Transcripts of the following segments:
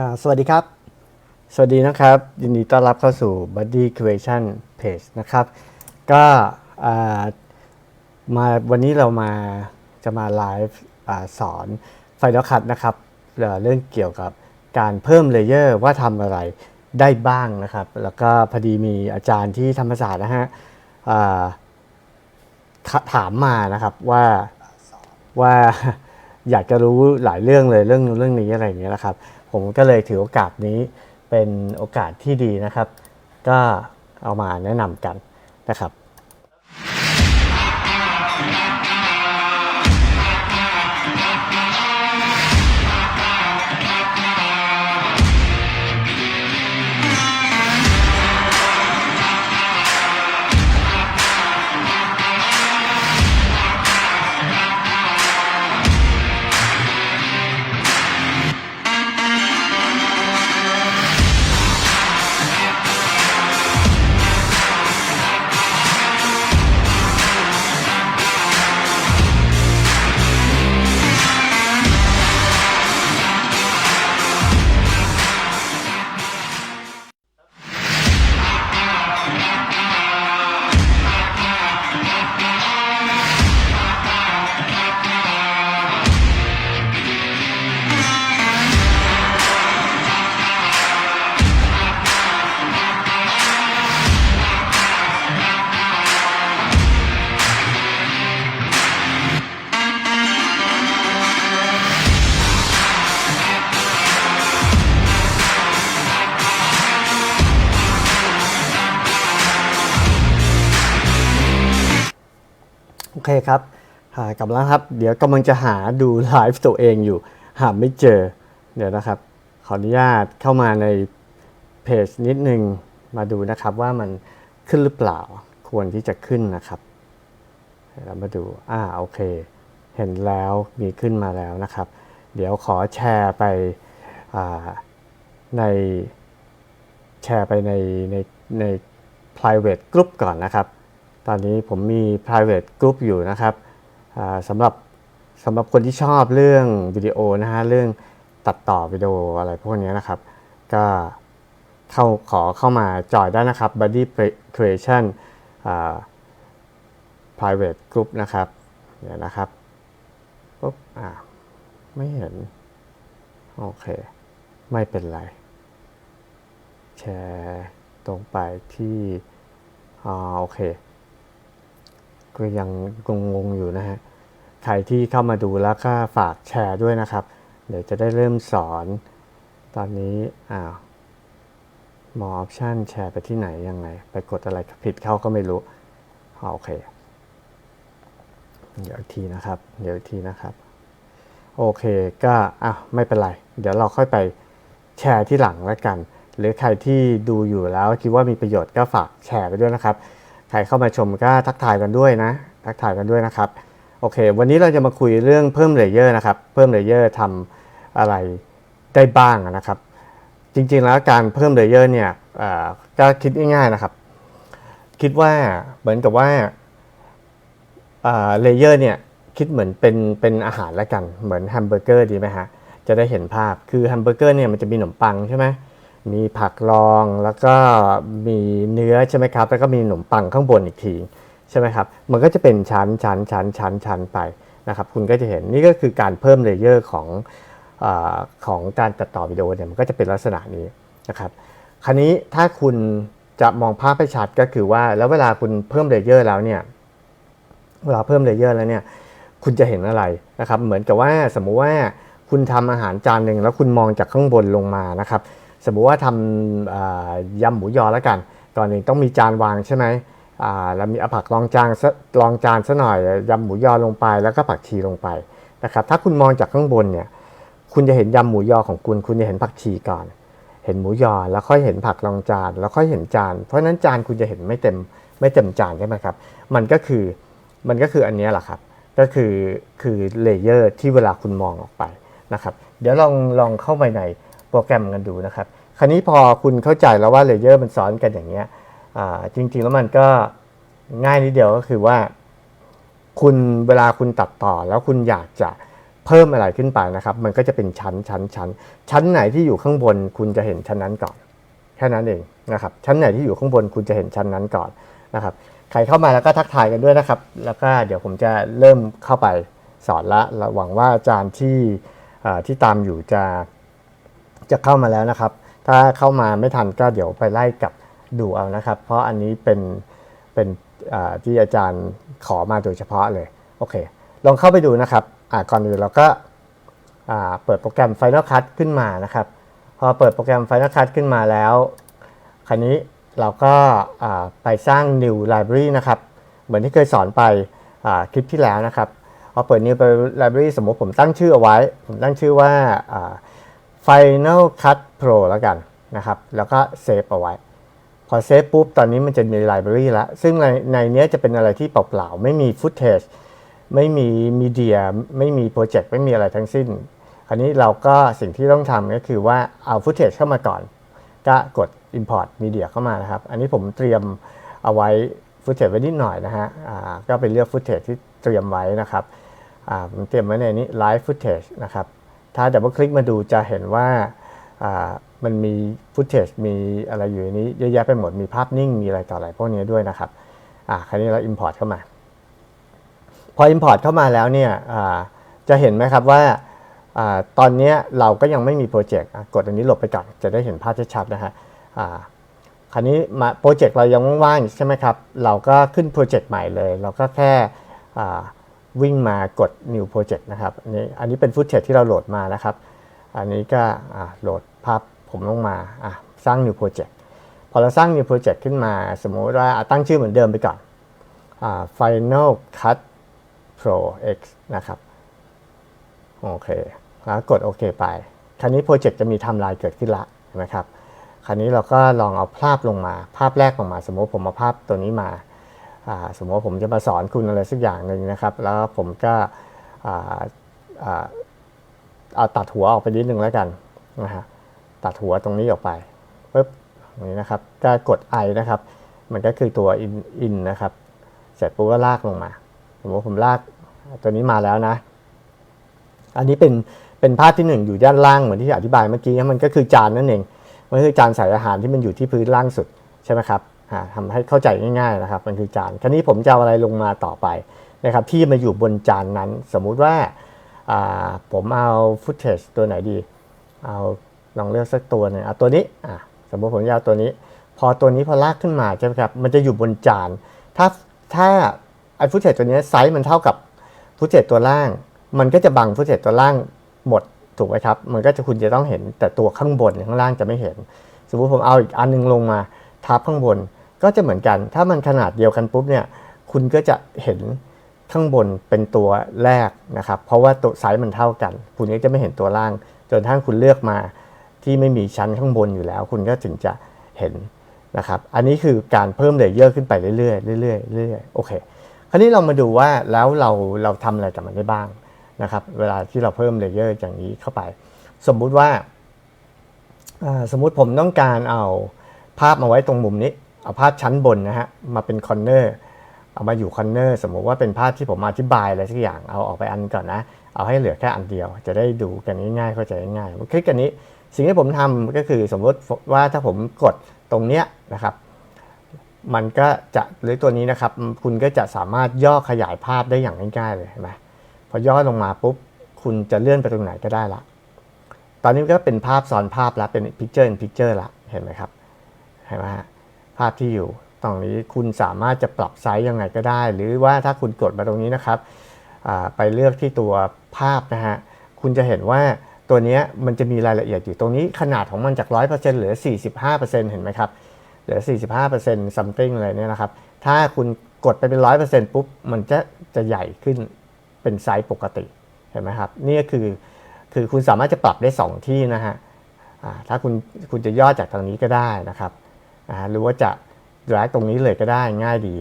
ครับสวัสดีครับ สวัสดีนะครับ ยินดีต้อนรับเข้าสู่ Buddy Creation Page นะครับ ก็มาวันนี้เรามาจะมาไลฟ์สอน Final Cut นะครับเรื่องเกี่ยวกับการเพิ่มเลเยอร์ว่าทำอะไรได้บ้างนะครับ แล้วก็พอดีมีอาจารย์ที่ธรรมศาสตร์นะฮะถามมานะครับว่าว่าอยากจะรู้หลายเรื่องเลยเรื่องเรื่องนี้อะไรอย่างเงี้ยนะครับ ผมก็เลยถือโอกาสนี้เป็นโอกาสที่ดีนะครับ ก็เอามาแนะนำกันนะครับ เคครับ หากลับแล้วครับ เดี๋ยวกำลังจะหาดูไลฟ์ตัวเองอยู่ หาไม่เจอ เดี๋ยวนะครับ ขออนุญาตเข้ามาในเพจนิดนึงมาดูนะครับว่ามันขึ้นหรือเปล่า ควรที่จะขึ้นนะครับเดี๋ยวเรามาดู อ่า โอเค เห็นแล้ว มีขึ้นมาแล้วนะครับ เดี๋ยวขอแชร์ไปในแชร์ไปในในใน private group ก่อนนะครับ ตอนนี้ผมมี private group อยู่นะครับสำหรับสำหรับคนที่ชอบเรื่องวิดีโอนะฮะเรื่องตัดต่อวิดีโออะไรพวกนี้นะครับ ก็เข้าขอเข้ามาจอยได้นะครับ Buddy Creation private group นะครับเดี๋ยนะครับปุ๊บอ่าไม่เห็น โอเค ไม่เป็นไร แชร์ตรงไปที่อ่าโอเค ก็ยังงงๆอยู่นะฮะ ใครที่เข้ามาดูแล้วก็ฝากแชร์ด้วยนะครับ เดี๋ยวจะได้เริ่มสอน ตอนนี้อ้าวมอออปชันแชร์ไปที่ไหนยังไง ไปกดอะไรผิดเข้าก็ไม่รู้ โอเค เดี๋ยวอีกทีนะครับ เดี๋ยวอีกทีนะครับ โอเคก็อะไม่เป็นไร เดี๋ยวเราค่อยไปแชร์ที่หลังแล้วกัน หรือใครที่ดูอยู่แล้วคิดว่ามีประโยชน์ก็ฝากแชร์ไปด้วยนะครับ รเข้ามาชมก็ทักทายกันด้วยนะ ทักทายกันด้วยนะครับ โอเค วันนี้เราจะมาคุยเรื่องเพิ่มเลเยอร์นะครับ เพิ่มเลเยอร์ทำอะไรได้บ้างนะครับ จริงๆแล้วการเพิ่มเลเยอร์เนี่ยก็คิดง่ายๆนะครับ คิดว่าเหมือนกับว่าเลเยอร์เนี่ยคิดเหมือนเป็นเป็นอาหารละกัน เหมือนแฮมเบอร์เกอร์ดีไหมฮะ จะได้เห็นภาพ คือแฮมเบอร์เกอร์เนี่ยมันจะมีขนมปังใช่ไหม มีผักรองแล้วก็มีเนื้อใช่ไหมครับแล้วก็มีขนมปังข้างบนอีกทีใช่ไหมครับมันก็จะเป็นชั้นชั้นชั้นชั้นชั้นไปนะครับคุณก็จะเห็นนี่ก็คือการเพิ่มเลเยอร์ของอของการตัดต่อวิดีโอเนี่ยมันก็จะเป็นลักษณะนี้นะครับคราวนี้ถ้าคุณจะมองภาพให้ชัดก็คือว่าแล้วเวลาคุณเพิ่มเลเยอร์แล้วเนี่ยเวลาเพิ่มเลเยอร์แล้วเนี่ยคุณจะเห็นอะไรนะครับเหมือนกับว่าสมมุติว่าคุณทำอาหารจานหนึ่งแล้วคุณมองจากข้างบนลงมานะครับ สมมุติว่าทำยำหมูยอแล้วกัน ก่อนหนึ่งต้องมีจานวางใช่ไหมอ่าแล้วมีเอาผักรองจานซะรองจานซะหน่อยยำหมูยอลงไป แล้วก็ผักชีลงไปนะครับถ้าคุณมองจากข้างบนเนี่ยคุณจะเห็นยำหมูยอของคุณ คุณจะเห็นผักชีก่อน เห็นหมูยอแล้วค่อยเห็นผักรองจาน แล้วค่อยเห็นจาน เพราะนั้นจานคุณจะเห็นไม่เต็มไม่เต็มจานใช่ไหมครับมันก็คือมันก็คืออันนี้แหละครับก็คือคือเลเยอร์ที่เวลาคุณมองออกไปนะครับเดี๋ยวลองลองเข้าไปใน โปรแกรมกันดูนะครับ คราวนี้พอคุณเข้าใจแล้วว่าเลเยอร์มันซ้อนกันอย่างเงี้ยจริง ๆ แล้วมันก็ง่ายนิดเดียวก็คือว่า คุณเวลาคุณตัดต่อแล้วคุณอยากจะเพิ่มอะไรขึ้นไปนะครับ มันก็จะเป็นชั้นชั้นชั้นชั้นไหนที่อยู่ข้างบน คุณจะเห็นชั้นนั้นก่อน แค่นั้นเองนะครับ ชั้นไหนที่อยู่ข้างบน คุณจะเห็นชั้นนั้นก่อนนะครับ ใครเข้ามาแล้วก็ทักทายกันด้วยนะครับ แล้วก็เดี๋ยวผมจะเริ่มเข้าไปสอนละหวังว่าอาจารย์ที่ที่ตามอยู่จะ จะเข้ามาแล้วนะครับ ถ้าเข้ามาไม่ทันก็เดี๋ยวไปไล่กับดูเอานะครับ เพราะอันนี้เป็นเป็นที่อาจารย์ขอมาโดยเฉพาะเลย โอเค ลองเข้าไปดูนะครับก่อนอื่นเราก็เปิดโปรแกรม Final Cut ขึ้นมานะครับ พอเปิดโปรแกรม Final Cut ขึ้นมาแล้ว คราวนี้เราก็ไปสร้าง new library นะครับ เหมือนที่เคยสอนไปคลิปที่แล้วนะครับ พอเปิด new library สมมติผมตั้งชื่อเอาไว้ ผมตั้งชื่อว่าอ่า Final Cut Pro แล้วกันนะครับ แล้วก็เซฟเอาไว้ พอเซฟปุ๊บ ตอนนี้มันจะมีไลบรารีแล้ว ซึ่งในในนี้จะเป็นอะไรที่เปล่าๆ ไม่มีฟุตเทจไม่มีมีเดีย ไม่มีโปรเจกต์ ไม่มีอะไรทั้งสิ้น คราวนี้เราก็สิ่งที่ต้องทำก็คือว่าเอาฟุตเทจเข้ามาก่อน ก็กด Import Media เข้ามานะครับ อันนี้ผมเตรียมเอาไว้ฟุตเทจไว้นิดหน่อยนะฮะก็ไปเลือกฟุตเทจที่เตรียมไว้นะครับผมเตรียมไว้ในนี้ Live Footage นะครับ ถ้าดับเบิลคลิกมาดูจะเห็นว่ามันมีฟุตเทจมีอะไรอยู่ในนี้เยอะแยะไปหมดมีภาพนิ่งมีอะไรต่ออะไรพวกนี้ด้วยนะครับอ่าคราวนี้เรา Import เข้ามา พอ Import เข้ามาแล้วเนี่ยจะเห็นไหมครับว่าอตอนนี้เราก็ยังไม่มีโปรเจกต์กดอันนี้หลบไปก่อนจะได้เห็นภาพชัดๆนะฮะอ่าคราวนี้มาโปรเจกต์เรายังว่างๆใช่ไหมครับ เราก็ขึ้นโปรเจกต์ใหม่เลย เราก็แค่ วิ่งมากด new project นะครับ อันนี้อันนี้เป็นฟุตเทจที่เราโหลดมานะครับ อันนี้ก็โหลดภาพผมลงมาสร้าง new project พอเราสร้าง new project ขึ้นมา สมมติว่าตั้งชื่อเหมือนเดิมไปก่อนอ final cut pro x นะครับ โอเค แล้วกดโอเคไป คราวนี้โปรเจกต์จะมีทม์ไลน์เกิดขึ้นละเห็นไหมครับ คราวนี้เราก็ลองเอาภาพลงมา ภาพแรกลงมา สมมติผมเอาภาพตัวนี้มา สมมติว่าผมจะมาสอนคุณอะไรสักอย่างหนึ่งนะครับ แล้วผมก็เอาตัดหัวออกไปนิดนึงแล้วกันนะฮะตัดหัวตรงนี้ออกไปปุ๊บนี้นะครับก็กด i นะครับ มันก็คือตัว in in นะครับ เสร็จปุ๊บก็ลากลงมาสมมติผมลากตัวนี้มาแล้วนะ อันนี้เป็นเป็นภาพที่หนึ่งอยู่ด้านล่างเหมือนที่อธิบายเมื่อกี้มันก็คือจานนั่นเองมันคือจานใส่อาหารที่มันอยู่ที่พื้นล่างสุดใช่ไหมครับ อ่าทำให้เข้าใจง่ายๆนะครับ มันคือจานคราวนี้ผมจะเอาอะไรลงมาต่อไปนะครับที่มาอยู่บนจานนั้น สมมุติว่าผมเอาฟุตเทจตัวไหนดี เอาลองเลือกสักตัวหนึงเอาตัวนี้อะสมมติผมจะเอาตัวนี้ พอตัวนี้พอลากขึ้นมาใช่ไหมครับมันจะอยู่บนจาน ถ้าถ้าไอ้ฟุตเทจตัวนี้ไซส์มันเท่ากับฟุตเทจตัวล่าง มันก็จะบังฟุตเทจตัวล่างหมดถูกไหมครับ มันก็จะคุณจะต้องเห็นแต่ตัวข้างบนข้างล่างจะไม่เห็น สมมติผมเอาอีกอันนึงลงมา ทับข้างบนก็จะเหมือนกัน ถ้ามันขนาดเดียวกันปุ๊บเนี่ยคุณก็จะเห็นข้างบนเป็นตัวแรกนะครับ เพราะว่าตัวไซส์มันเท่ากัน คุณก็จะไม่เห็นตัวล่าง จนทั้งคุณเลือกมาที่ไม่มีชั้นข้างบนอยู่แล้ว คุณก็ถึงจะเห็นนะครับ อันนี้คือการเพิ่มเลเยอร์ขึ้นไปเรื่อยๆเรื่อยๆเรื่อยๆโอเค คราวนี้เรามาดูว่าแล้วเราเราทำอะไรกับมันได้บ้างนะครับ เวลาที่เราเพิ่มเลเยอร์อย่างนี้เข้าไป สมมุติว่าสมมุติผมต้องการเอา ภาพมาไว้ตรงมุมนี้ เอาภาพชั้นบนนะฮะมาเป็นคอนเนอร์เอามาอยู่คอนเนอร์สมมุติว่าเป็นภาพที่ผมอธิบายอะไรสักอย่างเอาออกไปอันก่อนนะ เอาให้เหลือแค่อันเดียว จะได้ดูกันง่ายๆเข้าใจง่ายๆคลิกกันนี้ สิ่งที่ผมทำก็คือสมมติว่าถ้าผมกดตรงเนี้ยนะครับมันก็จะหรือตัวนี้นะครับ คุณก็จะสามารถย่อขยายภาพได้อย่างง่ายๆเลยเห็นไหมพอย่อลงมาปุ๊บ คุณจะเลื่อนไปตรงไหนก็ได้ละ ตอนนี้ก็เป็นภาพซ้อนภาพแล้วเป็น picture in picture ละเห็นไหมครับ เห็นไหมฮะภาพที่อยู่ตรงนี้คุณสามารถจะปรับไซส์ยังไงก็ได้ หรือว่าถ้าคุณกดมาตรงนี้นะครับไปเลือกที่ตัวภาพนะฮะคุณจะเห็นว่าตัวนี้มันจะมีรายละเอียดอยู่ตรงนี้ขนาดของมันจาก 100%เหลือ 45%เห็นไหมครับเหลือ 45% something อะไรเนี่ยนะครับ ถ้าคุณกดไปเป็น 100%ปุ๊บ มันจะจะใหญ่ขึ้นเป็นไซส์ปกติ เห็นไหมครับ นี่ก็คือคือคุณสามารถจะปรับได้ 2 ที่นะฮะถ้าคุณคุณจะย่อจากทางนี้ก็ได้นะครับ อ่าหรือว่าจะ drag ตรงนี้เลยก็ได้ง่ายดี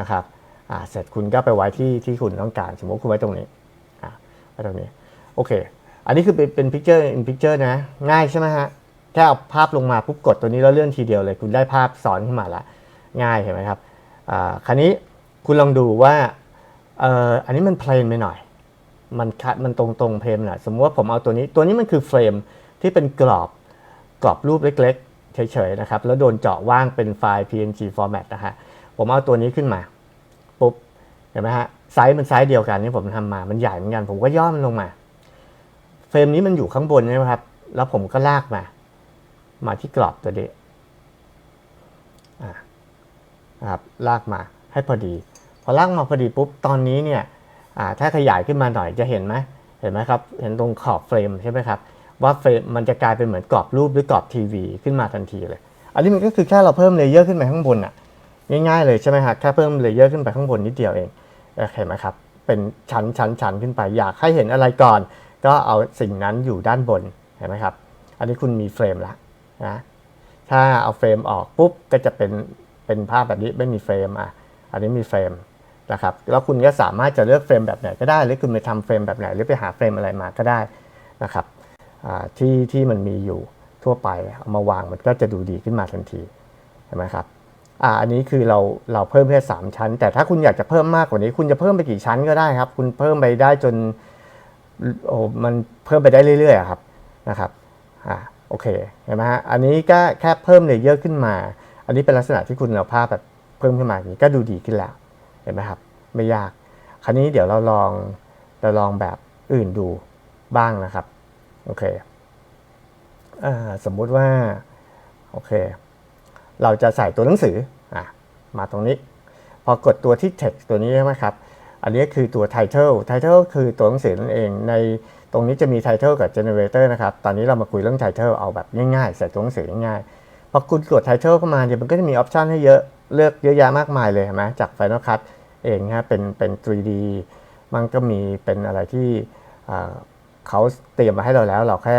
นะครับเสร็จคุณก็ไปไว้ที่ที่คุณต้องการ สมมติคุณไว้ตรงนี้ไว้ตรงนี้โอเค อันนี้คือเป็นเป็น picture in picture นะ ง่ายใช่ไหมฮะแค่เอาภาพลงมาปุ๊บกดตัวนี้แล้วเลื่อนทีเดียวเลย คุณได้ภาพซ้อนขึ้นมาละง่ายเห็นไหมครับอ่าคราวนี้คุณลองดูว่าอ,อันนี้มันเพลนไปหน่อย มันคัดมันตรงตรงเพลมแหละสมมติว่าผมเอาตัวนี้ตัวนี้มันคือเฟรมที่เป็นกรอบกรอบรูปเล็ก เฉยๆนะครับ แล้วโดนเจาะว่างเป็นไฟล์ png format นะฮะ ผมเอาตัวนี้ขึ้นมา ปุ๊บ เห็นไหมฮะ ไซส์มันไซส์เดียวกันที่ผมทำมา มันใหญ่เหมือนกัน ผมก็ย่อมันลงมา เฟรมนี้มันอยู่ข้างบนใช่ไหมครับ แล้วผมก็ลากมา มาที่กรอบตัวนี้อ่านะครับ ลากมาให้พอดี พอลากมาพอดีปุ๊บ ตอนนี้เนี่ยอ่าถ้าขยายขึ้นมาหน่อยจะเห็นไหมเห็นไหมครับ เห็นตรงขอบเฟรมใช่ไหมครับ ว่าเฟรมมันจะกลายเป็นเหมือนกรอบรูปหรือกรอบทีวีขึ้นมาทันทีเลย อันนี้มันก็คือแค่เราเพิ่มเลเยอร์ขึ้นไปข้างบนอะง่ายๆเลยใช่ไหมครับแค่เพิ่มเลเยอร์ขึ้นไปข้างบนนิดเดียวเองเอเห็นไหมครับเป็นชั้นชั้นชั้นขึ้นไปอยากให้เห็นอะไรก่อน ก็เอาสิ่งนั้นอยู่ด้านบนเห็นไหมครับ อันนี้คุณมีเฟรมละนะถ้าเอาเฟรมออกปุ๊บก็จะเป็นเป็นภาพแบบนี้ไม่มีเฟรมอะอันนี้มีเฟรมนะครับแล้วคุณก็สามารถจะเลือกเฟรมแบบไหนก็ได้ หรือคุณไปทำเฟรมแบบไหนหรือไปหาเฟรมอะไรมาก็ได้นะครับอ่า ที่ที่มันมีอยู่ทั่วไปเอามาวางมันก็จะดูดีขึ้นมาทันทีเห็นไหมครับอ่าอันนี้คือเราเราเพิ่มแค่สามชั้น แต่ถ้าคุณอยากจะเพิ่มมากกว่านี้ คุณจะเพิ่มไปกี่ชั้นก็ได้ครับ คุณเพิ่มไปได้จนโอ้มันเพิ่มไปได้เรื่อยๆครับนะครับอ่าโอเคเห็นไหมฮะอันนี้ก็แค่เพิ่มเลเยอร์ขึ้นมา อันนี้เป็นลักษณะที่คุณเอาภาพแบบเพิ่มขึ้นมาอย่างนี้ก็ดูดีขึ้นแล้วเห็นไหมครับ ไม่ยาก คราวนี้เดี๋ยวเราลองเราลองแบบอื่นดูบ้างนะครับ โอเคอสมมุติว่า โอเค เราจะใส่ตัวหนังสืออมาตรงนี้ พอกดตัวที่ text ตัวนี้ใช่ไหมครับ อันนี้คือตัว title title คือตัวหนังสือนั่นเอง ในตรงนี้จะมี title กับ generator นะครับ ตอนนี้เรามาคุยเรื่อง title เอาแบบง่ายๆ ใส่ตัวหนังสือง่ายๆ พอคุณกด title เข้ามาเนี่ยมันก็จะมีออปชันให้เยอะ เลือกเยอะแยะมากมายเลยเห็นไหมจาก Final Cut เองนะเป็นเป็น 3D มันก็มีเป็นอะไรที่ เขาเตรียมมาให้เราแล้ว เราแค่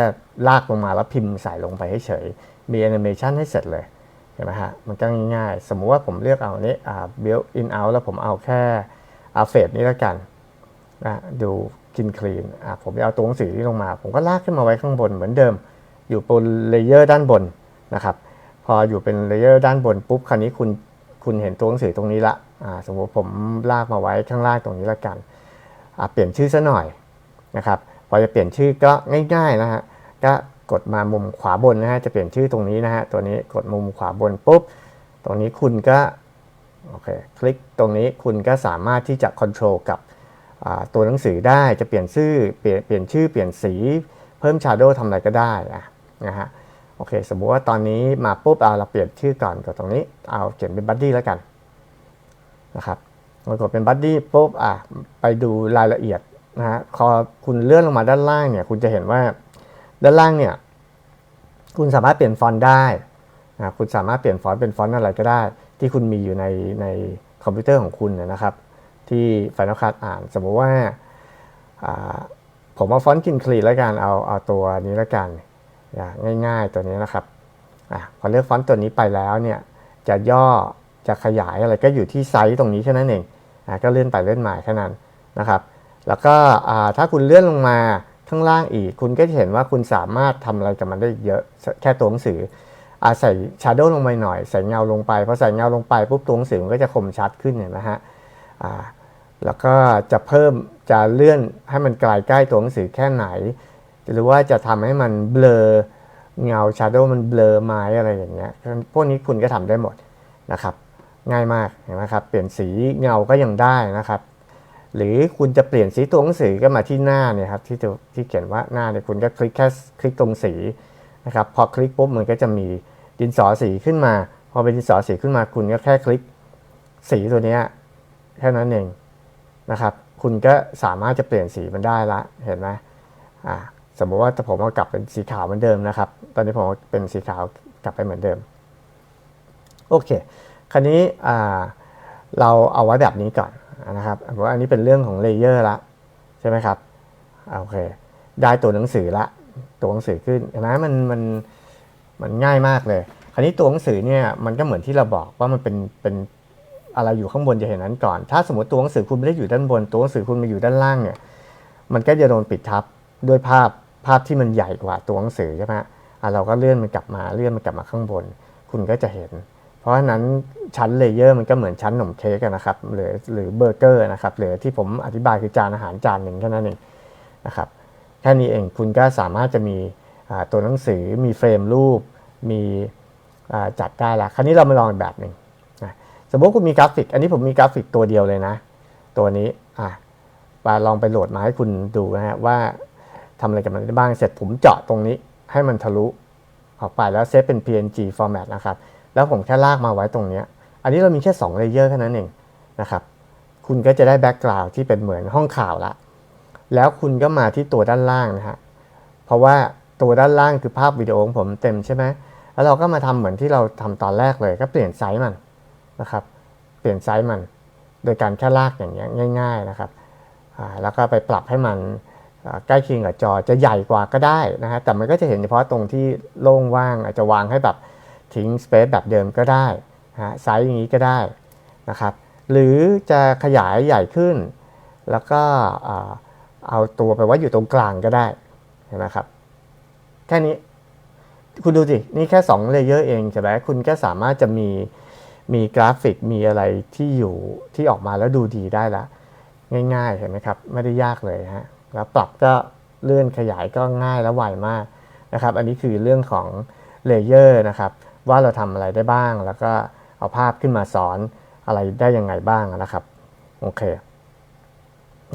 ลากลงมาแล้วพิมพ์ใส่ลงไปให้เฉย มีแอนิเมชันให้เสร็จเลยเห็นไหมฮะ มันก็ง่ายๆ สมมุติว่าผมเลือกเอานี้อ่า build in out แล้วผมเอาแค่เอาเฟสนี้แล้วกันนะดูกินคลีนอ่าผมจะเอาตัวหนังสือที่ลงมา ผมก็ลากขึ้นมาไว้ข้างบนเหมือนเดิม อยู่บนเลเยอร์ด้านบนนะครับ พออยู่เป็นเลเยอร์ด้านบนปุ๊บคราวนี้คุณคุณเห็นตัวหนังสือตรงนี้ละอ่าสมมติผมลากมาไว้ข้างล่างตรงนี้ละกันอ่าเปลี่ยนชื่อซะหน่อยนะครับ พอจะเปลี่ยนชื่อก็ง่าย ๆนะฮะก็กดมามุมขวาบนนะฮะจะเปลี่ยนชื่อตรงนี้นะฮะตัวนี้กดมุมขวาบนปุ๊บ ตรงนี้คุณก็โอเคคลิกตรงนี้คุณก็สามารถที่จะค o n t r o l กับตัวหนังสือได้จะเปลี่ยนชื่อเปลี่ยนเปลี่ยนชื่อเปลี่ยนสีเพิ่ม shadow ทำอะไรก็ได้อะนะฮะโอเคสมมุติว่าตอนนี้มาปุ๊บเอาเราเปลี่ยนชื่อก่อนกดตรงนี้เอาเขียนเป็นบัดดี้แล้วกันนะครับกดเป็นบัดดี้ปุ๊บอะไปดูรายละเอียด นะฮะพอคุณเลื่อนลงมาด้านล่างเนี่ย คุณจะเห็นว่าด้านล่างเนี่ย คุณสามารถเปลี่ยนฟอนต์ได้นะคุณสามารถเปลี่ยนฟอนต์เป็นฟอนต์อะไรก็ได้ ที่คุณมีอยู่ในในคอมพิวเตอร์ของคุณนะครับ ที่ Final Cut อ่าน สมมุติว่าผมเอาฟอนต์กินคลีแล้วกันเอาเอาตัวนี้แล้วกันง่างง่ายๆตัวนี้นะครับอพอเลือกฟอนต์ตัวนี้ไปแล้วเนี่ยจะย่อจะขยายอะไรก็อยู่ที่ไซส์ตรงนี้แค่นั้นเองอก็เลื่อนไปเลื่อนมาแค่นั้นนะครับ แล้วก็ถ้าคุณเลื่อนลงมาข้างล่างอีก คุณก็จะเห็นว่าคุณสามารถทำอะไรกับมันได้เยอะแค่ตัวหนังสืออาใส่ชาร์โดลงไปหน่อย ใส่เงาลงไปพอใส่เงาลงไปปุ๊บตัวหนังสือมันก็จะคมชัดขึ้นเห็นไหมฮะแล้วก็จะเพิ่มจะเลื่อนให้มันไกลใกล้ตัวหนังสือแค่ไหน หรือว่าจะทำให้มันเบลอเงาชาร์โดมันเบลอไม้อะไรอย่างเงี้ยพวกนี้คุณก็ทำได้หมดนะครับ ง่ายมากเห็นไหมครับ เปลี่ยนสีเงาก็ยังได้นะครับ หรือคุณจะเปลี่ยนสีตัวหนังสือก็มาที่หน้าเนี่ยครับที่ที่เขียนว่าหน้าเนี่ยคุณก็คลิกแค่คลิกตรงสีนะครับพอคลิกปุ๊บมันก็จะมีดินสอสีขึ้นมา พอเป็นดินสอสีขึ้นมาคุณก็แค่คลิกสีตัวนี้แค่นั้นเองนะครับ คุณก็สามารถจะเปลี่ยนสีมันได้ละเห็นไหมอ่าสมมติว่าถ้าผมเอากลับเป็นสีขาวเหมือนเดิมนะครับ ตอนนี้ผมเป็นสีขาวกลับไปเหมือนเดิมโอเค คราวนี้อ่าเราเอาไว้แบบนี้ก่อน นะครับเพราะว่าอันนี้เป็นเรื่องของเลเยอร์ละใช่ไหมครับโอเคได้ตัวหนังสือละ ตัวหนังสือขึ้นเห็นไหมมันมันมันง่ายมากเลย คราวนี้ตัวหนังสือเนี่ยมันก็เหมือนที่เราบอกว่ามันเป็นเป็นอะไรอยู่ข้างบนจะเห็นนั้นก่อน ถ้าสมมติตัวหนังสือคุณไม่ได้อยู่ด้านบน ตัวหนังสือคุณมาอยู่ด้านล่างเนี่ย มันก็จะโดนปิดทับด้วยภาพภาพที่มันใหญ่กว่าตัวหนังสือใช่ไหมอะเราก็เลื่อนมันกลับมาเลื่อนมันกลับมาข้างบน คุณก็จะเห็น ราะฉะนั้นชั้นเลเยอร์มันก็เหมือนชั้นขนมเค้กนะครับหรือหรือเบอร์เกอร์นะครับหรือที่ผมอธิบายคือจานอาหารจานหนึ่งแค่นั้นเองนะครับแค่นี้เองคุณก็สามารถจะมีตัวหนังสือมีเฟรมรูปมีจัดได้ละคราวนี้เรามาลองอีกแบบหนึ่งนะสมมติคุณมีกราฟิก อันนี้ผมมีกราฟิกตัวเดียวเลยนะ ตัวนี้อะมาลองไปโหลดมาให้คุณดูนะฮะว่าทำอะไรกับมันได้บ้างเสร็จผมเจาะตรงนี้ให้มันทะลุออกไปแล้วเซฟเป็น PNG format นะครับ แล้วผมแค่ลากมาไว้ตรงเนี้ยอันนี้เรามีแค่2เลเยอร์แค่นั้นเองนะครับ คุณก็จะได้แบ็กกราวด์ที่เป็นเหมือนห้องข่าวละ แล้วคุณก็มาที่ตัวด้านล่างนะฮะ เพราะว่าตัวด้านล่างคือภาพวิดีโอของผมเต็มใช่ไหม แล้วเราก็มาทำเหมือนที่เราทำตอนแรกเลย ก็เปลี่ยนไซส์มันนะครับ เปลี่ยนไซส์มัน โดยการแค่ลากอย่างเงี้ยง่าย ๆนะครับ แล้วก็ไปปรับให้มันใกล้เคียงกับจอจะใหญ่กว่าก็ได้นะฮะ แต่มันก็จะเห็นเฉพาะตรงที่โล่งว่างอาจจะวางให้แบบ ทิ้งสเปซแบบเดิมก็ได้ฮะไซส์อย่างนี้ก็ได้นะครับ หรือจะขยายใหญ่ขึ้น แล้วก็เอาตัวไปไว้อยู่ตรงกลางก็ได้เห็นไหมครับ แค่นี้คุณดูสินี่แค่2เลเยอร์เองใช่ไหมคุณก็สามารถจะมีมีกราฟิกมีอะไรที่อยู่ที่ออกมาแล้วดูดีได้ละ ง่ายๆเห็นไหมครับ ไม่ได้ยากเลยฮะแล้วปรับก็เลื่อนขยายก็ง่ายและไวมากนะครับ อันนี้คือเรื่องของเลเยอร์นะครับ ว่าเราทำอะไรได้บ้าง แล้วก็เอาภาพขึ้นมาสอนอะไรได้ยังไงบ้างนะครับ โอเค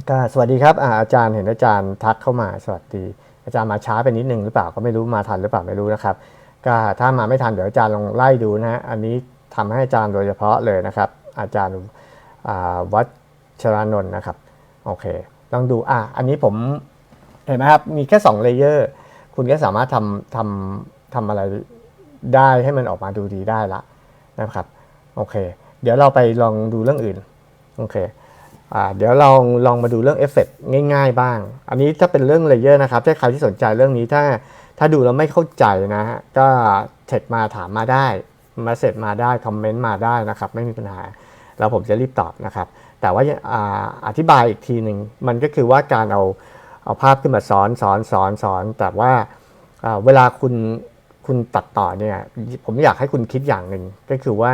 ก็สวัสดีครับอาอาจารย์เห็นอาจารย์ทักเข้ามาสวัสดี อาจารย์มาช้าไปนิดนึงหรือเปล่าก็ไม่รู้มาทันหรือเปล่าไม่รู้นะครับ ก็ถ้ามาไม่ทันเดี๋ยวอาจารย์ลองไล่ดูนะฮะอันนี้ทำให้อาจารย์โดยเฉพาะเลยนะครับ อาจารย์วัชรานนท์นะครับโอเคลองดูอะอันนี้ผมเห็นไหมครับมีแค่2เลเยอร์คุณก็สามารถทำทำทำอะไร ได้ให้มันออกมาดูดีได้ละนะครับโอเค เดี๋ยวเราไปลองดูเรื่องอื่นโอเคอ่าเดี๋ยวลองลองมาดูเรื่องเอฟเฟกง่าย ๆ บ้าง อันนี้ถ้าเป็นเรื่องเลเยอร์นะครับถ้าใครที่สนใจเรื่องนี้ถ้าถ้าดูแล้วไม่เข้าใจนะฮะก็เทคมาถามมาได้มาเสร็จมาได้คอมเมนต์มาได้นะครับ ไม่มีปัญหาแล้วผมจะรีบตอบนะครับ แต่ว่าอ่าอธิบายอีกทีหนึ่งมันก็คือว่าการเอาเอาภาพขึ้นมาซ้อนซ้อนซ้อนซ้อนแต่ว่าเวลาคุณ คุณตัดต่อเนี่ยผมอยากให้คุณคิดอย่างหนึ่งก็คือว่า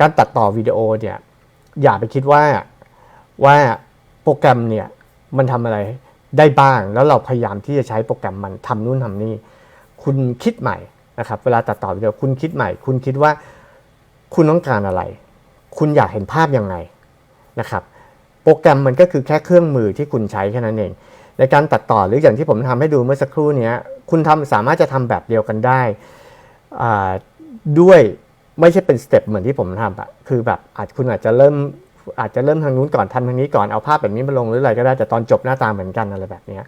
การตัดต่อวิดีโอเนี่ยอย่าไปคิดว่าว่าโปรแกรมเนี่ยมันทำอะไรได้บ้าง แล้วเราพยายามที่จะใช้โปรแกรมมันทำนู่นทำนี่คุณคิดใหม่นะครับ เวลาตัดต่อวิดีโอคุณคิดใหม่ คุณคิดว่าคุณต้องการอะไร คุณอยากเห็นภาพยังไงนะครับ โปรแกรมมันก็คือแค่เครื่องมือที่คุณใช้แค่นั้นเอง ในการตัดต่อหรืออย่างที่ผมทำให้ดูเมื่อสักครู่นี้คุณทำสามารถจะทำแบบเดียวกันได้ด้วยไม่ใช่เป็นสเต็ปเหมือนที่ผมทำอะคือแบบอาจคุณอาจจะเริ่มอาจจะเริ่มทางนู้นก่อนทำทางนี้ก่อนเอาภาพแบบนี้มาลงหรืออะไรก็ได้แต่ตอนจบหน้าตาเหมือนกันอะไรแบบนี้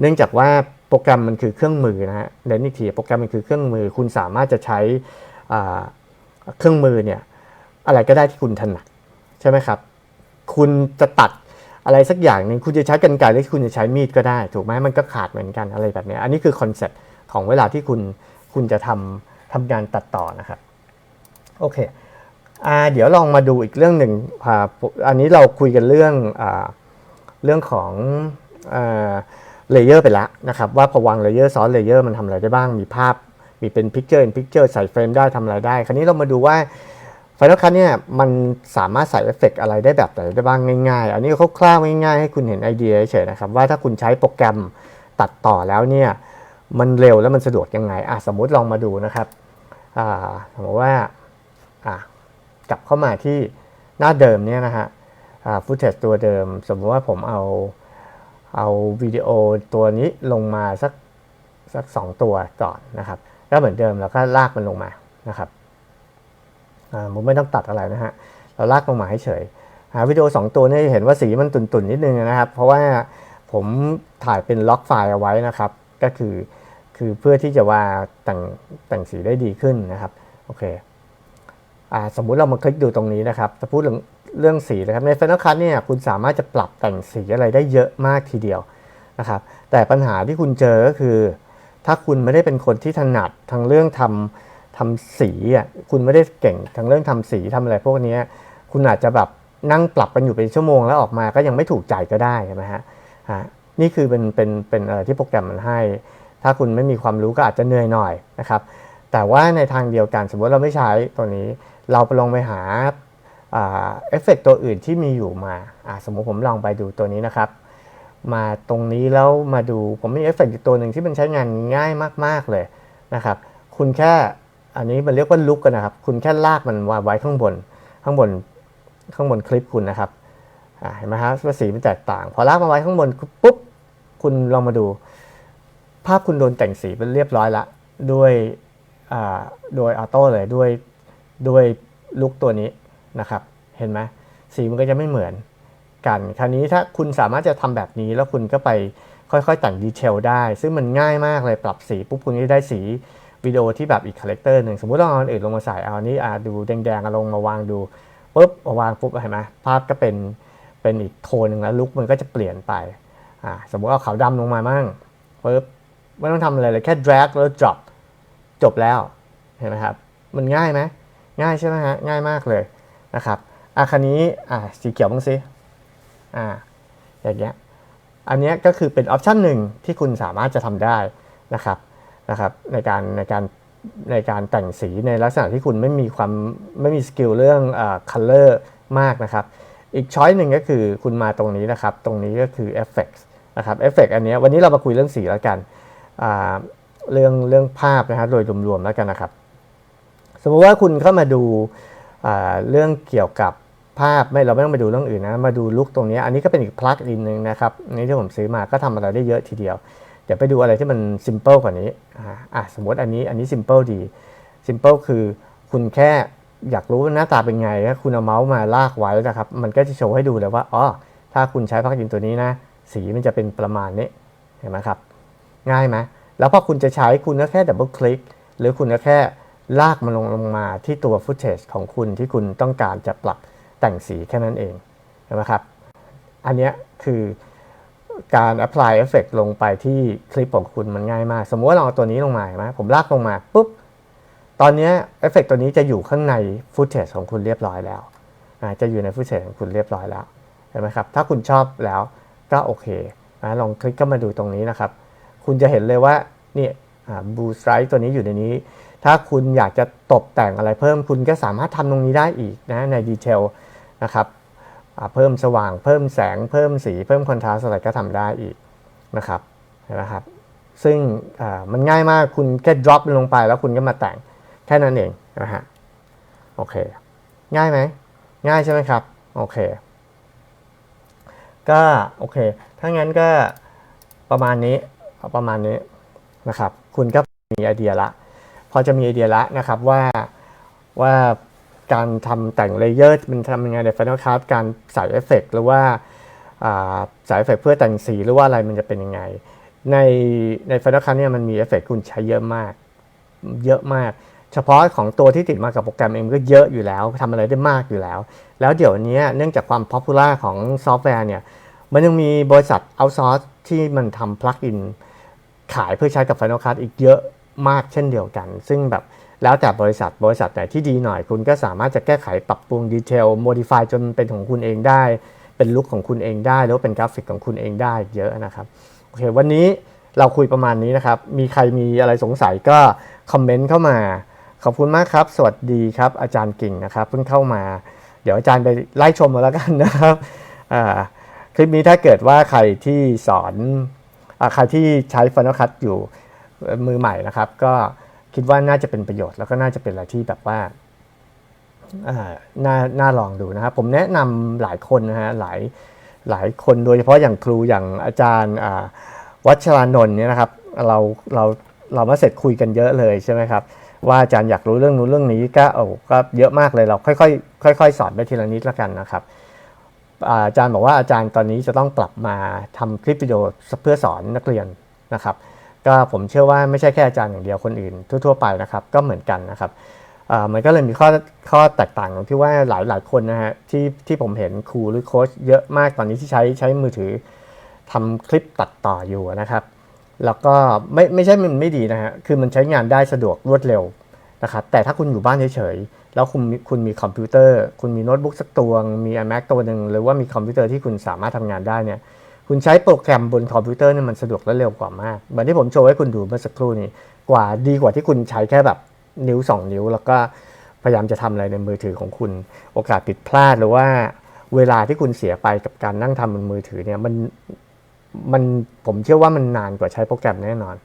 เนื่องจากว่าโปรแกรมมันคือเครื่องมือนะฮะเน้นอีกทีโปรแกรมมันคือเครื่องมือ คุณสามารถจะใช้เครื่องมือเนี่ยอะไรก็ได้ที่คุณถนัดใช่ไหมครับ คุณจะตัด อะไรสักอย่างหนึ่งคุณจะใช้กรรไกหรือคุณจะใช้มีดก็ได้ ถูกไหมมันก็ขาดเหมือนกันอะไรแบบนี้อันนี้คือคอนเซ็ปต์ของเวลาที่คุณคุณจะทำทำงานตัดต่อนะครับโอเคอเดี๋ยวลองมาดูอีกเรื่องหนึ่งอ,อันนี้เราคุยกันเรื่องอเรื่องของเลเยอร์ไปแล้วนะครับว่าพอวางเลเยอร์ซ้อนเลเยอร์มันทำอะไรได้บ้างมีภาพมีเป็นพิกเจอร์ in พิกเจอร์ใส่เฟรมได้ทำอะไรได้ คราวนี้เรามาดูว่า Final Cut เนี่ยมันสามารถใส่เอฟเฟกอะไรได้แบบไหนได้บ้างง่ายๆ อันนี้คร่าวๆง่ายๆให้คุณเห็นไอเดียเฉยๆนะครับว่าถ้าคุณใช้โปรแกรมตัดต่อแล้วเนี่ยมันเร็วแล้วมันสะดวกยังไงอะสมมุติลองมาดูนะครับอ่าสมมติว่าอะกลับเข้ามาที่หน้าเดิมเนี่ยนะฮะฟุตเทจตัวเดิม สมมติว่าผมเอาเอาวิดีโอตัวนี้ลงมาสักสักสองตัวก่อนนะครับ แล้วเหมือนเดิมเราก็ลากมันลงมานะครับ ผมไม่ต้องตัดอะไรนะฮะ เราลากลงมาให้เฉยหาวิดีโอ 2 ตัวนี้เห็นว่าสีมันตุ่นๆนิดนึงนะครับ เพราะว่าผมถ่ายเป็นล็อกไฟล์เอาไว้นะครับ ก็คือคือเพื่อที่จะว่าแต่งแต่งสีได้ดีขึ้นนะครับ โอเคอ่าสมมุติเรามาคลิกดูตรงนี้นะครับจะพูดเรื่องเรื่องสีนะครับ ใน Final Cut เนี่ยคุณสามารถจะปรับแต่งสีอะไรได้เยอะมากทีเดียวนะครับ แต่ปัญหาที่คุณเจอก็คือ ถ้าคุณไม่ได้เป็นคนที่ถนัดทางเรื่องทำ ทำสีอะคุณไม่ได้เก่งทางเรื่องทำสีทำอะไรพวกนี้คุณอาจจะแบบนั่งปรับกันอยู่เป็นชั่วโมงแล้วออกมาก็ยังไม่ถูกใจก็ได้ใช่ไหมฮะฮะนี่คือเป็นเป็นเป็นอะไรที่โปรแกรมมันให้ ถ้าคุณไม่มีความรู้ก็อาจจะเหนื่อยหน่อยนะครับ แต่ว่าในทางเดียวกันสมมติเราไม่ใช้ตัวนี้ เราไปลองไปหาเอฟเฟกตัวอื่นที่มีอยู่มาสมมติผมลองไปดูตัวนี้นะครับ มาตรงนี้แล้วมาดูผมมีเอฟเฟกต์อีกตัวหนึ่งที่มันใช้งานง่ายมาก ๆเลยนะครับ คุณแค่ อันนี้มันเรียกว่าลุกกันนะครับ คุณแค่ลากมันวางไว้ข้างบน ข้างบน ข้างบนคลิปคุณนะครับเห็นไหมครับว่าสีมันแตกต่าง พอลากมาไว้ข้างบนปุ๊บ คุณลองมาดู ภาพคุณโดนแต่งสีเป็นเรียบร้อยละ ด้วยโดยออโต้เลย ด้วย ด้วยลุกตัวนี้นะครับ เห็นไหมสีมันก็จะไม่เหมือนกัน คราวนี้ถ้าคุณสามารถจะทำแบบนี้แล้วคุณก็ไปค่อยๆแต่งดีเทลได้ ซึ่งมันง่ายมากเลย ปรับสีปุ๊บคุณก็ได้สี วิดีโอที่แบบอีกคาแรคเตอร์หนึ่งสมมติเราเอาอันอื่นลงมาใส่เอาอันนี้อ่าดูแดงๆลงมาวางดูปุ๊บเอาวางปุ๊บเห็นไหมภาพก็เป็นเป็นอีกโทนหนึ่งแล้วลุกมันก็จะเปลี่ยนไปอ่าสมมติเอาขาวดำลงมามั่งปุ๊บไม่ต้องทำอะไรเลยแค่ drag แล้ว drop จบแล้วเห็นไหมครับมันง่ายไหมง่ายใช่ไหมฮะง่ายมากเลยนะครับอะคันนี้อะสีเขียวบ้างสิอ่าอย่างเงี้ยอันเนี้ยก็คือเป็นออปชันหนึ่งที่คุณสามารถจะทำได้นะครับ นะครับในการในการในการแต่งสีในลักษณะที่คุณไม่มีความไม่มีสกิลเรื่องอ่า color มากนะครับ อีกช้อยหนึ่งก็คือคุณมาตรงนี้นะครับ ตรงนี้ก็คือ Effects นะครับ Effect อันนี้วันนี้เรามาคุยเรื่องสีแล้วกันอ่าเรื่องเรื่องภาพนะครับโดยรวมๆแล้วกันนะครับ สมมติว่าคุณเข้ามาดูอ่าเรื่องเกี่ยวกับภาพไม่เราไม่ต้องไปดูเรื่องอื่นนะมาดูลุกตรงนี้อันนี้ก็เป็นอีกพลักอินหนึ่งนะครับนี่ที่ผมซื้อมาก็ทำอะไรได้เยอะทีเดียว เดี๋ยวไปดูอะไรที่มันซิมเ l ิลกว่านี้อ่าอะสมมติอันนี้อันนี้ซิมเ l ิลดีซิมเ l ิลคือคุณแค่อยากรู้หน้าตาเป็นไงถ้าคุณเอาเมาส์มาลากไว้นะครับ มันก็จะโชว์ให้ดูเลยว่าอ๋อถ้าคุณใช้พักอินตัวนี้นะ สีมันจะเป็นประมาณนี้เห็นไหมครับ ง่ายไหมแล้วพอคุณจะใช้คุณก็แค่ดับเบิลคลิกหรือคุณก็แค่ลากมันลงลงมาที่ตัวฟุตเทจของคุณที่คุณต้องการจะปรับแต่งสีแค่นั้นเองเห็นไหมครับ อันนี้คือ การ apply effect ลงไปที่คลิปของคุณมันง่ายมาก สมมติว่าเราเอาตัวนี้ลงมานไหมผมลากลงมาปุ๊บ ตอนนี้เอฟเฟกตัวนี้จะอยู่ข้างในฟุตเทจของคุณเรียบร้อยแล้ว จะอยู่ในฟุตเทจของคุณเรียบร้อยแล้ว เห็นไหมครับ ถ้าคุณชอบแล้วก็โอเคนะลองคลิกเข้ามาดูตรงนี้นะครับ คุณจะเห็นเลยว่านี่บูสไตร์ตัวนี้อยู่ในนี้ ถ้าคุณอยากจะตกแต่งอะไรเพิ่มคุณก็สามารถทำตรงนี้ได้อีกนะในดีเทลนะครับ เพิ่มสว่าง เพิ่มแสง เพิ่มสี เพิ่มคอนทราสต์อะไรก็ทำได้อีกนะครับเห็นไหมครับ ซึ่งมันง่ายมากคุณแค่ drop มันลงไปแล้วคุณก็มาแต่งแค่นั้นเองนะฮะโอเค ง่ายไหม ง่ายใช่ไหมครับ โอเค ก็โอเค ถ้างั้นก็ประมาณนี้เอประมาณนี้นะครับ คุณก็มีไอเดียละ พอจะมีไอเดียละนะครับว่าว่า การทำแต่งเลเยอร์มันทำยังไงใน Final Cut การใส่เอฟเฟกหรือว่าอ่าใส่เอฟเฟกเพื่อแต่งสีหรือว่าอะไรมันจะเป็นยังไง ในใน Final Cut เนี่ยมันมีเอฟเฟกคุณใช้เยอะมาก เยอะมาก เฉพาะของตัวที่ติดมากับโปรแกรมเองก็เยอะอยู่แล้วทำอะไรได้มากอยู่แล้ว แล้วเดี๋ยวนี้เนื่องจากความป๊อปปูล่าของซอฟต์แวร์เนี่ยมันยังมีบริษัทเอาซอร์สที่มันทำพลักอินขายเพื่อใช้กับ Final Cut อีกเยอะมากเช่นเดียวกัน ซึ่งแบบ แล้วแต่บริษัทบริษัทไหนที่ดีหน่อย คุณก็สามารถจะแก้ไขปรับปรุงดีเทลโมดิฟายจนเป็นของคุณเองได้ เป็นลุคของคุณเองได้ หรือว่าเป็นกราฟิกของคุณเองได้เยอะนะครับโอเควันนี้เราคุยประมาณนี้นะครับ มีใครมีอะไรสงสัยก็คอมเมนต์เข้ามา ขอบคุณมากครับ สวัสดีครับอาจารย์กิ่งนะครับเพิ่งเข้ามา เดี๋ยวอาจารย์ไปไล่ชมมาแล้วกันนะครับคลิปนี้ถ้าเกิดว่าใครที่สอนอใครที่ใช้ Final Cut อยู่มือใหม่นะครับ ก็ คิดว่าน่าจะเป็นประโยชน์ แล้วก็น่าจะเป็นอะไรที่แบบว่าน่าน่าลองดูนะครับ ผมแนะนำหลายคนนะฮะหลายหลายคนโดยเฉพาะอย่างครูอย่างอาจารย์วัชรานนท์เนี่ยนะครับเราเราเรามาเสร็จคุยกันเยอะเลยใช่ไหมครับว่าอาจารย์อยากรู้เรื่องนู้นเรื่องนี้ก็โอ้ก็เยอะมากเลยเราค่อยๆค่อยๆสอนไปทีละนิดล้วกันนะครับอาจารย์บอกว่าอาจารย์ตอนนี้จะต้องปรับมาทำคลิปวิดีโอเพื่อสอนนักเรียนนะครับ ก็ผมเชื่อว่าไม่ใช่แค่อาจารย์อย่างเดียวคนอื่น ทั่วๆไปนะครับก็เหมือนกันนะครับมันก็เลยมีข้อข้อแตกต่างตรงที่ว่าหลายหลายคนนะฮะที่ที่ผมเห็นครูหรือโค้ชเยอะมากตอนนี้ที่ใช้ใช้มือถือทำคลิปตัดต่ออยู่นะครับ แล้วก็ไม่ไม่ใช่มันไม่ดีนะฮะคือมันใช้งานได้สะดวกรวดเร็วนะครับแต่ถ้าคุณอยู่บ้านเฉยๆแล้วคุณมีคุณมีคอมพิวเตอร์ คุณมีโน้ตบุ๊กสักตัวมี iMac ตัวหนึ่งหรือว่ามีคอมพิวเตอร์ที่คุณสามารถทำงานได้เนี่ย คุณใช้โปรแกรมบนคอมพิวเตอร์เนี่ยมันสะดวกและเร็วกว่ามากเหมือนที่ผมโชว์ให้คุณดูเมื่อสักครู่นี้กว่าดีกว่าที่คุณใช้แค่แบบนิ้ว 2 นิ้ว แล้วก็พยายามจะทำอะไรในมือถือของคุณ โอกาสผิดพลาดหรือว่าเวลาที่คุณเสียไปกับการนั่งทำบนมือถือเนี่ยมันมันผมเชื่อว่ามันนานกว่าใช้โปรแกรมแน่นอน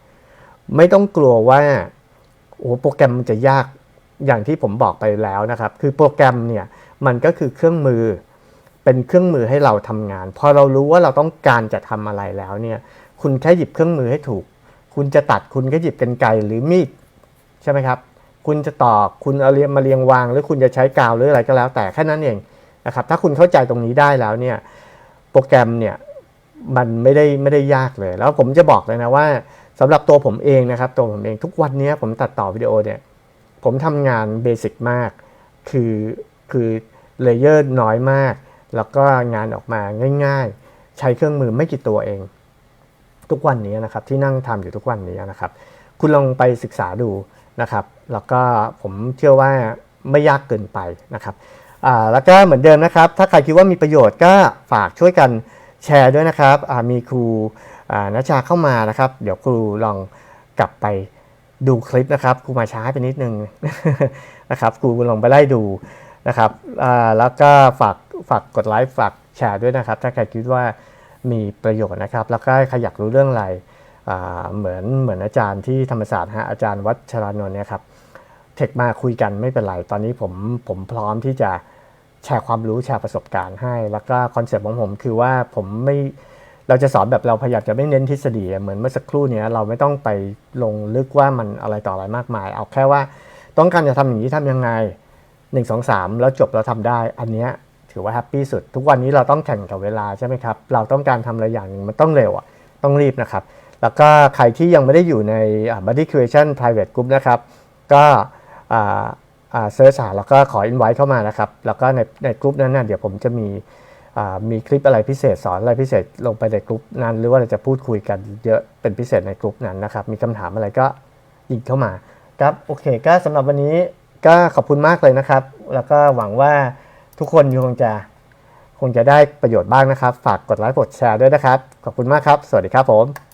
ไม่ต้องกลัวว่าโอ้โปรแกรมมันจะยากอย่างที่ผมบอกไปแล้วนะครับ คือโปรแกรมเนี่ยมันก็คือเครื่องมือ เป็นเครื่องมือให้เราทำงาน พอเรารู้ว่าเราต้องการจะทำอะไรแล้วเนี่ย คุณแค่หยิบเครื่องมือให้ถูก คุณจะตัดคุณก็หยิบกันไกรหรือมีดใช่ไหมครับ คุณจะตอกคุณเอาเรียงมาเรียงวาง หรือคุณจะใช้กาวหรืออะไรก็แล้ว แต่แค่นั้นเองนะครับถ้าคุณเข้าใจตรงนี้ได้แล้วเนี่ยโปรแกรมเนี่ยมันไม่ได้ไม่ได้ยากเลย แล้วผมจะบอกเลยนะว่าสำหรับตัวผมเองนะครับ ตัวผมเองทุกวันนี้ผมตัดต่อวิดีโอเนี่ยผมทำงานเบสิกมาก คือคือเลเยอร์น้อยมาก แล้วก็งานออกมาง่ายๆ ใช้เครื่องมือไม่กี่ตัวเอง ทุกวันนี้นะครับที่นั่งทำอยู่ทุกวันนี้นะครับ คุณลองไปศึกษาดูนะครับ แล้วก็ผมเชื่อว่าไม่ยากเกินไปนะครับแล้วก็เหมือนเดิมนะครับ ถ้าใครคิดว่ามีประโยชน์ก็ฝากช่วยกันแชร์ด้วยนะครับมีครูนัชชาเข้ามานะครับ เดี๋ยวครูลองกลับไปดูคลิปนะครับครูมาช้าไปนิดนึงนะครับครูลองไปไล่ดูนะครับแล้วก็ฝาก ฝากกดไลค์ฝากแชร์ด้วยนะครับ ถ้าใครคิดว่ามีประโยชน์นะครับ แล้วก็ใครอยากรู้เรื่องอะไรเหมือนเหมือนอาจารย์ที่ธรรมศาสตร์ฮะอาจารย์วัชรานนท์เนี่ยครับเทคมาคุยกันไม่เป็นไร ตอนนี้ผมผมพร้อมที่จะแชร์ความรู้แชร์ประสบการณ์ให้ แล้วก็คอนเซ็ปต์ของผมคือว่าผมไม่เราจะสอนแบบเราพยายามจะไม่เน้นทฤษฎีเหมือนเมื่อสักครู่เนี้ยเราไม่ต้องไปลงลึกว่ามันอะไรต่ออะไรมากมาย เอาแค่ว่าต้องการจะทำอย่างนี้ทำยังไง 1 2 3 แล้วจบเราทำได้ อันเนี้ย ถือว่าแฮปปี้สุด ทุกวันนี้เราต้องแข่งกับเวลาใช่ไหมครับ เราต้องการทำอะไรอย่างหนึ่งมันต้องเร็วอะต้องรีบนะครับ แล้วก็ใครที่ยังไม่ได้อยู่ในอ่า Body Creation Private Group นะครับ ก็เซิร์ชหาแล้วก็ขอ invite เข้ามานะครับ แล้วก็ในในกลุ่มนั้นน่ะเดี๋ยวผมจะมีมีคลิปอะไรพิเศษสอนอะไรพิเศษลงไปในกลุ่มนั้น หรือว่าเราจะพูดคุยกันเยอะเป็นพิเศษในกลุ่มนั้นนะครับ มีคำถามอะไรก็ยิงเข้ามาครับโอเคก็สำหรับวันนี้ก็ขอบคุณมากเลยนะครับ แล้วก็หวังว่า ทุกคนคงจะคงจะได้ประโยชน์บ้างนะครับ ฝากกดไลค์กดแชร์ด้วยนะครับ ขอบคุณมากครับ สวัสดีครับผม